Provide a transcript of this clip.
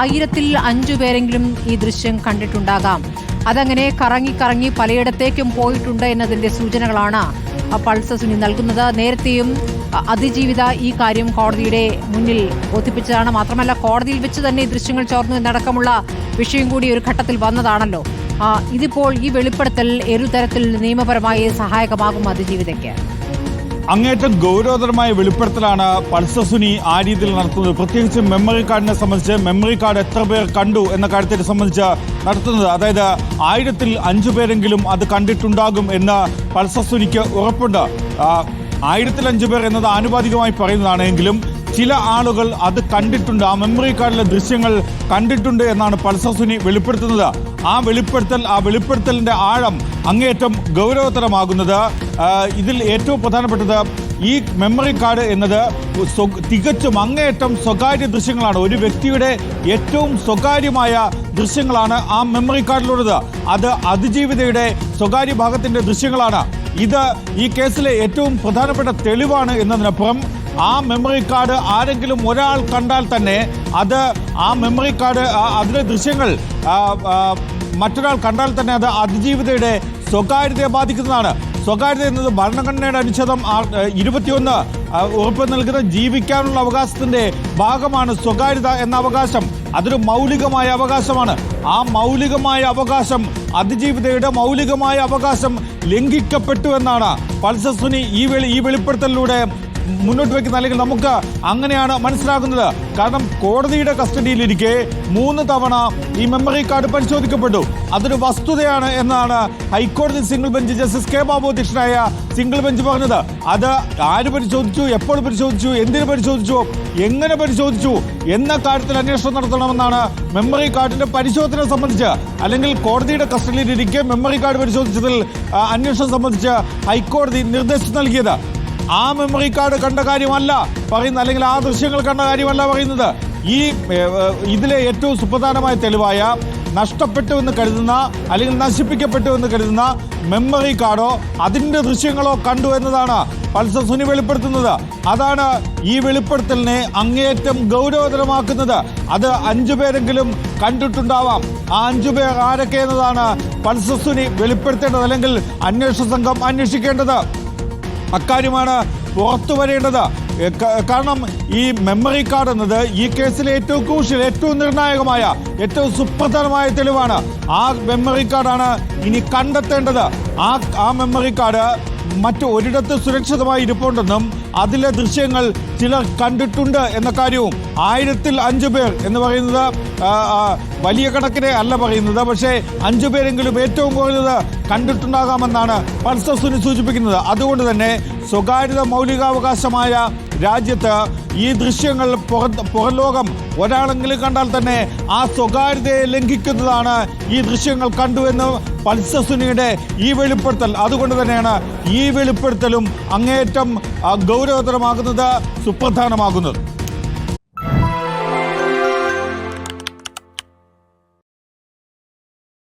ആയിരത്തിൽ അഞ്ചു പേരെങ്കിലും ഈ ദൃശ്യം കണ്ടിട്ടുണ്ടാകാം. അതങ്ങനെ കറങ്ങി കറങ്ങി പലയിടത്തേക്കും പോയിട്ടുണ്ട് എന്നതിന്റെ സൂചനകളാണ് ആ, പൾസർ സുനി നൽകുന്നത്. നേരത്തെയും അതിജീവിത ഈ കാര്യം കോടതിയുടെ മുന്നിൽ ബോധിപ്പിച്ചതാണ്. മാത്രമല്ല കോടതിയിൽ വെച്ച് തന്നെ ഈ ദൃശ്യങ്ങൾ ചോർന്നു എന്നടക്കമുള്ള വിഷയം കൂടി ഒരു ഘട്ടത്തിൽ വന്നതാണല്ലോ. ഇതിപ്പോൾ ഈ വെളിപ്പെടുത്തൽ ഏതുതരത്തിൽ നിയമപരമായി സഹായകമാകും അതിജീവിതയ്ക്ക്? അങ്ങേറ്റം ഗൗരവതരമായ വെളിപ്പെടുത്തലാണ് പൾസസുനി ആ രീതിയിൽ നടത്തുന്നത്. പ്രത്യേകിച്ച് മെമ്മറി കാർഡിനെ സംബന്ധിച്ച് മെമ്മറി കാർഡ് എത്ര പേർ കണ്ടു എന്ന കാര്യത്തെ സംബന്ധിച്ച് നടത്തുന്നത്. അതായത് ആയിരത്തിൽ അഞ്ചു പേരെങ്കിലും അത് കണ്ടിട്ടുണ്ടാകും എന്ന് പൾസസുനിക്ക് ഉറപ്പുണ്ട്. ആയിരത്തിൽ അഞ്ചു പേർ എന്നത് ആനുപാതികമായി പറയുന്നതാണെങ്കിലും ചില ആളുകൾ അത് കണ്ടിട്ടുണ്ട്. ആ മെമ്മറി കാർഡിലെ ദൃശ്യങ്ങൾ കണ്ടിട്ടുണ്ട് എന്നാണ് പൾസസുനി വെളിപ്പെടുത്തുന്നത്. ആ വെളിപ്പെടുത്തൽ ആ വെളിപ്പെടുത്തലിന്റെ ആഴം അങ്ങേയറ്റം ഗൗരവതരമാകുന്നത് ഇതിൽ ഏറ്റവും പ്രധാനപ്പെട്ടത് ഈ മെമ്മറി കാർഡ് എന്നത് തികച്ചും അങ്ങേയറ്റം സ്വകാര്യ ദൃശ്യങ്ങളാണ്. ഒരു വ്യക്തിയുടെ ഏറ്റവും സ്വകാര്യമായ ദൃശ്യങ്ങളാണ് ആ മെമ്മറി കാർഡിലുള്ളത് അത് അതിജീവിതയുടെ സ്വകാര്യ ഭാഗത്തിന്റെ ദൃശ്യങ്ങളാണ്. ഇത് ഈ കേസിലെ ഏറ്റവും പ്രധാനപ്പെട്ട തെളിവാണ് എന്നതിനപ്പുറം ആ മെമ്മറി കാർഡ് ആരെങ്കിലും ഒരാൾ കണ്ടാൽ തന്നെ അത് ആ മെമ്മറി കാർഡ് അതിലെ ദൃശ്യങ്ങൾ മറ്റൊരാൾ കണ്ടാൽ തന്നെ അത് അതിജീവിതയുടെ സ്വകാര്യതയെ ബാധിക്കുന്നതാണ്. സ്വകാര്യത എന്നത് ഭരണഘടനയുടെ അനുച്ഛേദം ഇരുപത്തിയൊന്ന് ഉറപ്പ് നൽകുന്ന ജീവിക്കാനുള്ള അവകാശത്തിന്റെ ഭാഗമാണ് സ്വകാര്യത എന്ന അവകാശം. അതൊരു മൗലികമായ അവകാശമാണ്. ആ മൗലികമായ അവകാശം അതിജീവിതയുടെ മൗലികമായ അവകാശം ലംഘിക്കപ്പെട്ടു എന്നാണ്. പൾസർ സുനി ഈ വെളി ഈ വെളിപ്പെടുത്തലിലൂടെ മുന്നോട്ട് വയ്ക്കുന്ന അല്ലെങ്കിൽ നമുക്ക് അങ്ങനെയാണ് മനസ്സിലാക്കുന്നത് കാരണം കോടതിയുടെ കസ്റ്റഡിയിലിരിക്കെ മൂന്ന് തവണ ഈ മെമ്മറി കാർഡ് പരിശോധിക്കപ്പെട്ടു. അതൊരു വസ്തുതയാണ് എന്നാണ് ഹൈക്കോടതി single bench justice K Babu അധ്യക്ഷനായ സിംഗിൾ ബെഞ്ച് പറഞ്ഞത്. അത് ആര് പരിശോധിച്ചു എപ്പോൾ പരിശോധിച്ചു എന്തിനു പരിശോധിച്ചു എങ്ങനെ പരിശോധിച്ചു എന്ന കാര്യത്തിൽ അന്വേഷണം നടത്തണമെന്നാണ് മെമ്മറി കാർഡിന്റെ പരിശോധന സംബന്ധിച്ച് അല്ലെങ്കിൽ കോടതിയുടെ കസ്റ്റഡിയിലിരിക്കെ മെമ്മറി കാർഡ് പരിശോധിച്ചതിൽ അന്വേഷണം സംബന്ധിച്ച് ഹൈക്കോടതി നിർദ്ദേശം നൽകിയത്. ആ മെമ്മറി കാർഡ് കണ്ട കാര്യമല്ല. പറയുന്നത് അല്ലെങ്കിൽ ആ ദൃശ്യങ്ങൾ കണ്ട കാര്യമല്ല പറയുന്നത്. ഈ ഇതിലെ ഏറ്റവും സുപ്രധാനമായ തെളിവായ നഷ്ടപ്പെട്ടു എന്ന് കരുതുന്ന അല്ലെങ്കിൽ നശിപ്പിക്കപ്പെട്ടു എന്ന് കരുതുന്ന മെമ്മറി കാർഡോ അതിന്റെ ദൃശ്യങ്ങളോ കണ്ടു എന്നതാണ് പൾസർ സുനി വെളിപ്പെടുത്തുന്നത്. അതാണ് ഈ വെളിപ്പെടുത്തലിനെ അങ്ങേയറ്റം ഗൗരവതരമാക്കുന്നത്. അത് അഞ്ചു പേരെങ്കിലും കണ്ടിട്ടുണ്ടാവാം. ആ അഞ്ചു പേർ ആരൊക്കെ എന്നതാണ് പൾസർ സുനി വെളിപ്പെടുത്തേണ്ടത് അല്ലെങ്കിൽ അന്വേഷണ സംഘം അന്വേഷിക്കേണ്ടത്. അക്കാര്യമാണ് പുറത്തു വരേണ്ടത്. കാരണം ഈ മെമ്മറി കാർഡ് എന്നത് ഈ കേസിലെ ഏറ്റവും ക്രൂഷ്യൽ ഏറ്റവും നിർണായകമായ ഏറ്റവും സുപ്രധാനമായ തെളിവാണ്. ആ മെമ്മറി കാർഡാണ് ഇനി കണ്ടെത്തേണ്ടത്. ആ ആ മെമ്മറി കാർഡ് മറ്റു ഒരിടത്ത് സുരക്ഷിതമായി ഇരിപ്പുണ്ടെന്നും അതിലെ ദൃശ്യങ്ങൾ ചിലർ കണ്ടിട്ടുണ്ട് എന്ന കാര്യവും ആയിരത്തിൽ അഞ്ചു പേർ എന്ന് പറയുന്നത് വലിയ കണക്കിനെ അല്ല പറയുന്നത്. പക്ഷേ അഞ്ചു പേരെങ്കിലും ഏറ്റവും കുറഞ്ഞത് കണ്ടിട്ടുണ്ടാകാമെന്നാണ് പൾസർ സുനി സൂചിപ്പിക്കുന്നത്. അതുകൊണ്ട് തന്നെ സ്വകാര്യത മൗലികാവകാശമായ രാജ്യത്ത് ഈ ദൃശ്യങ്ങൾ പുറ പുറം ഒരാളെങ്കിലും കണ്ടാൽ തന്നെ ആ സ്വകാര്യതയെ ലംഘിക്കുന്നതാണ് ഈ ദൃശ്യങ്ങൾ കണ്ടുവെന്ന് പൾസർ സുനിയുടെ ഈ വെളിപ്പെടുത്തൽ. അതുകൊണ്ട് തന്നെയാണ് ഈ വെളിപ്പെടുത്തലും അങ്ങേയറ്റം ഗൗരവതരമാകുന്നത് സുപ്രധാനമാകുന്നത്.